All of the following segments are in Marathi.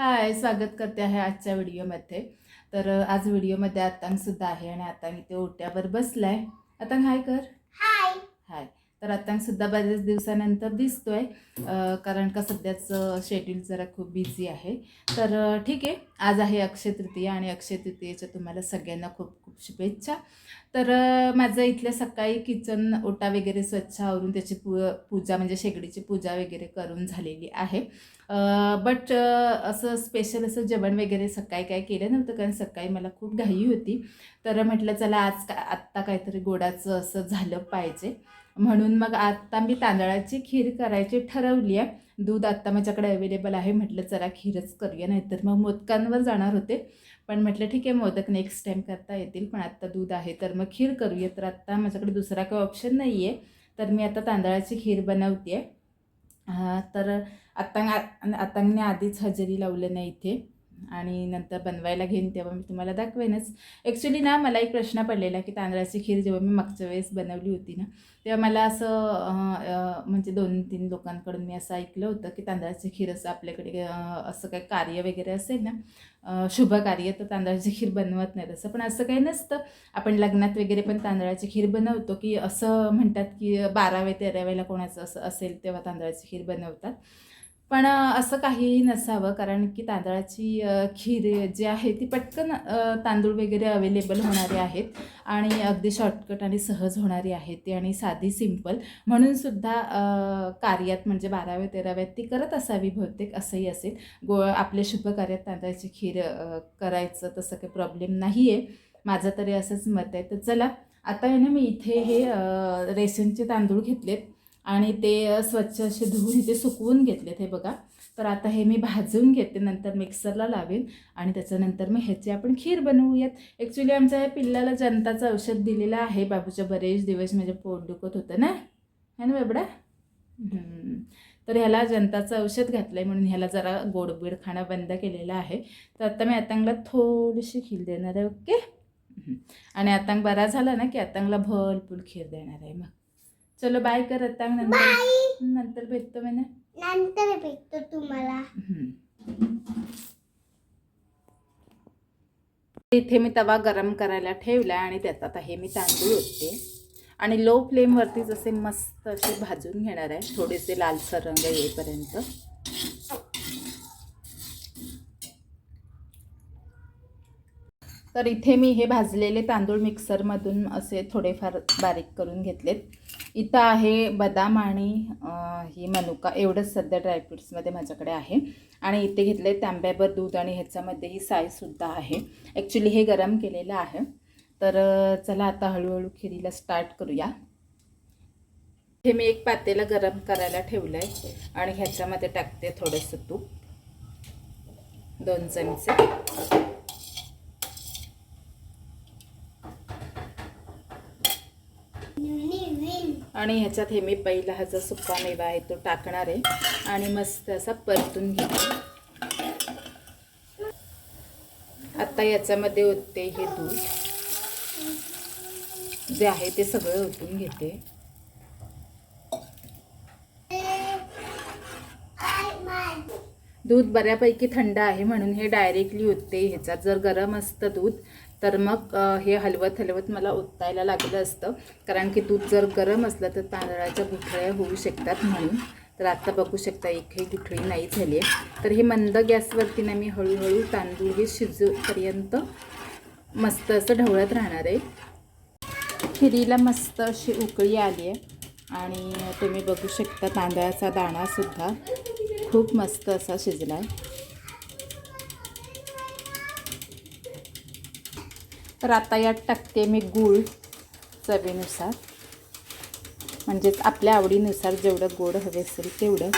हाय स्वागत करते आहे आजच्या व्हिडिओमध्ये. तर आज व्हिडिओमध्ये आतांगसुद्धा आहे आणि आतांग इथे ओट्यावर बसलाय. आतांग हाय कर. हाय. हाय. तर आतांगसुद्धा बऱ्याच दिवसानंतर दिसतोय अ, कारण का सध्याचं शेड्यूल जरा खूप बिझी आहे. तर ठीक आहे. आज आहे अक्षय तृतीया आणि अक्षय तृतीयेच्या तुम्हाला सगळ्यांना खूप शुभेच्छा. तर माझं इथल्या सकाळी किचन ओटा वगैरे स्वच्छ आवरून त्याची पू पूजा म्हणजे शेगडीची पूजा वगैरे करून झालेली आहे. बट असं स्पेशल असं जेवण वगैरे सकाळी काय केलं नव्हतं कारण सकाळी मला खूप घाई होती. तर म्हटलं चला आज का आत्ता काहीतरी गोडाचं असं झालं पाहिजे. म्हणून मग आत्ता मी तांदळाची खीर करायची ठरवली आहे. दूध आत्ता माझ्याकडे अवेलेबल आहे. म्हटलं चला खीरच करूया. नाहीतर मग मोदकांवर जाणार होते. पण म्हटलं ठीक आहे मोदक नेक्स्ट टाईम करता येतील. पण आत्ता दूध आहे तर मग खीर करूया. तर आत्ता माझ्याकडे दुसरा काही ऑप्शन नाही आहे तर मी आता तांदळाची खीर बनवते आहे तर आत्ता आत्तांगने आधीच हजेरी लावलं नाही इथे. आणि नंतर बनवायला घेईन तेव्हा मी तुम्हाला दाखवेनच. ॲक्च्युली ना मला एक प्रश्न पडलेला की तांदळाची खीर जेव्हा मी मागच्या वेळेस बनवली होती ना तेव्हा मला असं म्हणजे दोन तीन लोकांकडून मी असं ऐकलं होतं की तांदळाची खीर असं आपल्याकडे असं काही कार्य वगैरे असेल ना शुभ कार्य तर तांदळाची खीर बनवत नाही तसं पण असं काही नसतं. आपण लग्नात वगैरे पण तांदळाची खीर बनवतो की असं म्हणतात की बारावे तेराव्याला कोणाचं असं असेल तेव्हा तांदळाची खीर बनवतात. पण असं काहीही नसावं. कारण की तांदळाची खीर जी आहे ती पटकन तांदूळ वगैरे अवेलेबल होणारे आहेत. आणि अगदी शॉर्टकट आणि सहज होणारी आहे ती आणि साधी सिंपल म्हणून सुद्धा कार्यात म्हणजे बाराव्या तेराव्यात ती करत असावी बहुतेक असंही असेल. गो आपल्या शुभ कार्यात तांदळाची खीर करायचं तसं काही प्रॉब्लेम नाही आहे माझं तरी असंच मत आहे. तर चला आता आहे ना मी इथे हे रेशनचे तांदूळ घेतलेत. आणि ते स्वच्छ असे धुवून इथे सुकवून घेतलेत हे बघा. तर आता हे मी भाजून घेते नंतर मिक्सरला लावेन आणि त्याच्यानंतर मग ह्याची आपण खीर बनवूयात. ॲक्च्युली आमच्या ह्या पिल्लाला जनताचं औषध दिलेलं आहे बाबूच्या बरेच दिवस म्हणजे पोट दुखत होतं ना? है ना बाबडा? तर ह्याला जनताचं औषध घातलं आहे म्हणून ह्याला जरा गोडबीड खाणं बंद केलेलं आहे. तर आता मी आतांगला थोडीशी खीर देणार आहे ओके? आणि आतंग बरा झाला ना की आतंगला भरपूर खीर देणार आहे मग. चलो बाय कर आतांग नंतर नंतर भेटतो मी नंतर भेटतो तुम्हाला. इथे मी तवा गरम करायला ठेवला आणि त्यात आता हे मी तांदूळ ओतते. आणि लो फ्लेमवरतीच असे मस्त असे भाजून घेणार आहे थोडेसे लालसर रंग येईपर्यंत. तर इथे मी हे भाजलेले तांदूळ मिक्सरमधून असे थोडेफार बारीक करून घेतलेत. इथं आहे बदाम आणि ही मनुका. एवढंच सध्या ड्रायफ्रुट्समध्ये माझ्याकडे आहे. आणि इथे घेतले तांब्याभर दूध आणि ह्याच्यामध्ये ही साईसुद्धा आहे. ॲक्च्युली हे गरम केलेलं आहे. तर चला आता हळूहळू खिरीला स्टार्ट करूया. हे मी एक पातेला गरम करायला ठेवलं आहे आणि ह्याच्यामध्ये टाकते थोडंसं तूप. दोन चमचे निविन आणि ह्याच्यात हे मी पहिला हा जो सुका मेवा आहे तो टाकणार आहे. आणि मस्त असा परतून घेते. आता याच्यामध्ये होते हे दूध. जे आहे ते सगळं ओतून घेते. दूध बऱ्यापैकी थंड आहे म्हणून हे डायरेक्टली ओतते. ह्याच्यात जर गरम असतं दूध तर मग हे हलवत हलवत मला ओतायला लागलं असतं. कारण की दूध जर गरम असलं तर तांदळाच्या गुठळ्या होऊ शकतात म्हणून. तर आत्ता बघू शकता एकही गुठळी नाही झाली आहे. तर हे मंद गॅसवरती ना मी हळूहळू तांदूळ हे शिजूपर्यंत मस्त असं ढवळत राहणार आहे. खिरीला मस्त अशी उकळी आली आहे. आणि तुम्ही बघू शकता तांदळाचा दाणासुद्धा खूप मस्त असा शिजला आहे तर आता यात टाकते मी गूळ चवीनुसार म्हणजेच आपल्या आवडीनुसार जेवढं गोड हवे असेल तेवढं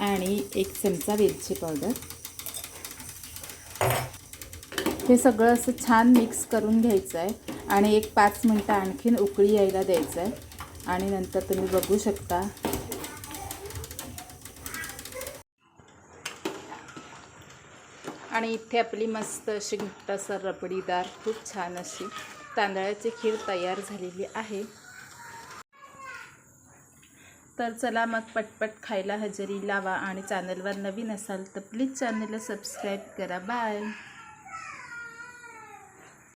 आणि एक चमचा वेलची पावडर हे सगळं असं छान मिक्स करून घ्यायचं आहे आणि एक पाच मिनटं आणखीन उकळी यायला द्यायचं आहे आणि नंतर तुम्ही बघू शकता आणि इथे आपली मस्त अशी घट्टासर रबडीदार खूप छान अशी तांदळाची खीर तयार झालेली आहे. तर चला मग पटपट खायला हजेरी लावा आणि चॅनलवर नवीन असाल तर प्लीज चॅनलला सबस्क्राईब करा. बाय